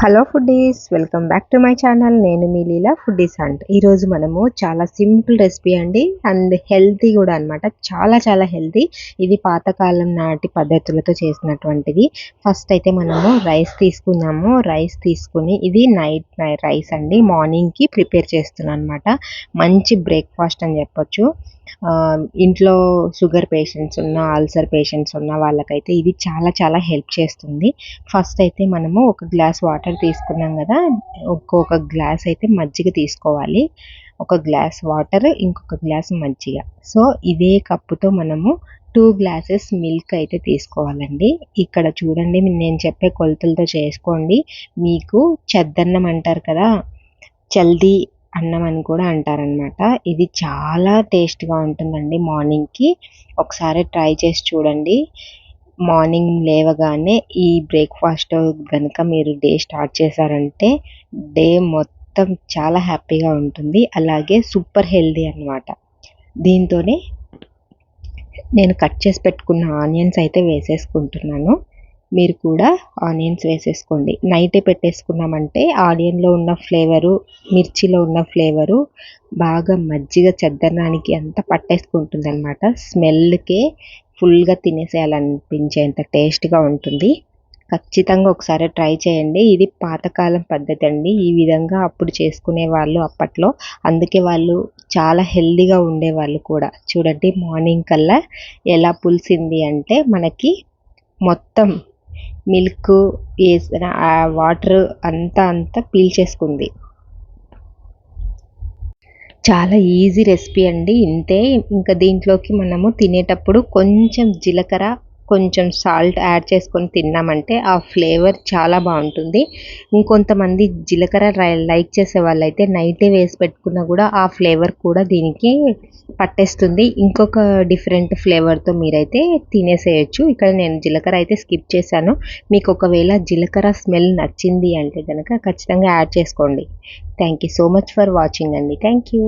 Hello foodies welcome back to my channel. నేను మీ Leela foodies and ఈరోజు మనము చాలా సింపుల్ రెసిపీ అండి. అండ్ హెల్తీ కూడా అన్నమాట. చాలా చాలా హెల్తీ. ఇది పాతకాలం నాటి పద్ధతులతో చేసినటువంటిది. ఫస్ట్ అయితే మనము రైస్ తీసుకుందాము. రైస్ తీసుకుని ఇది నైట్ రైస్ అండి. మార్నింగ్కి ప్రిపేర్ చేస్తున్నాను అనమాట మంచి బ్రేక్ఫాస్ట్ అని చెప్పొచ్చు. ఇంట్లో షుగర్ పేషెంట్స్ ఉన్న అల్సర్ పేషెంట్స్ ఉన్న వాళ్ళకైతే ఇది చాలా చాలా హెల్ప్ చేస్తుంది. ఫస్ట్ అయితే మనము ఒక గ్లాస్ వాటర్ తీసుకున్నాం కదా ఒక్కొక్క గ్లాస్ అయితే మజ్జిగ తీసుకోవాలి. ఒక గ్లాస్ వాటర్ ఇంకొక గ్లాస్ మజ్జిగ. సో ఇదే కప్పుతో మనము టూ గ్లాసెస్ మిల్క్ అయితే తీసుకోవాలండి. ఇక్కడ చూడండి నేను చెప్పే కొలతలతో చేసుకోండి. మీకు చెద్దన్నం అంటారు కదా చల్దీ అన్నం అని కూడా అంటారనమాట ఇది చాలా టేస్ట్గా ఉంటుందండి మార్నింగ్కి. ఒకసారి ట్రై చేసి చూడండి. మార్నింగ్ లేవగానే ఈ బ్రేక్ఫాస్ట్ కనుక మీరు డే స్టార్ట్ చేశారంటే డే మొత్తం చాలా హ్యాపీగా ఉంటుంది. అలాగే సూపర్ హెల్దీ అన్నమాట. దీంతోనే నేను కట్ చేసి పెట్టుకున్న ఆనియన్స్ అయితే వేసేసుకుంటున్నాను. మీరు కూడా ఆనియన్స్ వేసేసుకోండి. నైటే పెట్టేసుకున్నామంటే ఆనియన్లో ఉన్న ఫ్లేవరు మిర్చిలో ఉన్న ఫ్లేవరు బాగా మజ్జిగ చెద్దనానికి అంతా పట్టేసుకుంటుంది అనమాట స్మెల్కే ఫుల్గా తినేసేయాలనిపించేంత టేస్ట్గా ఉంటుంది. ఖచ్చితంగా ఒకసారి ట్రై చేయండి. ఇది పాతకాలం పద్ధతి అండి. ఈ విధంగా అప్పుడు చేసుకునే వాళ్ళు అప్పట్లో. అందుకే వాళ్ళు చాలా హెల్దీగా ఉండేవాళ్ళు కూడా. చూడండి మార్నింగ్ కల్లా ఎలా పులిసింది అంటే మనకి మొత్తం మిల్క్ వేసిన ఆ వాటర్ అంతా అంతా పీల్చేసుకుంది చాలా ఈజీ రెసిపీ అండి. ఇంతే. ఇంకా దీంట్లోకి మనము తినేటప్పుడు కొంచెం జీలకర్ర కొంచెం సాల్ట్ యాడ్ చేసుకొని తిన్నామంటే ఆ ఫ్లేవర్ చాలా బాగుంటుంది. ఇంకొంతమంది జీలకర్ర లైక్ చేసే వాళ్ళైతే నైటే వేసి పెట్టుకున్నా కూడా ఆ ఫ్లేవర్ కూడా దీనికి పట్టేస్తుంది. ఇంకొక డిఫరెంట్ ఫ్లేవర్తో మీరైతే తినేసేయచ్చు. ఇక్కడ నేను జీలకర్ర అయితే స్కిప్ చేశాను. మీకు ఒకవేళ జీలకర్ర స్మెల్ నచ్చింది అంటే కనుక ఖచ్చితంగా యాడ్ చేసుకోండి. Thank you so much for watching అండి. Thank you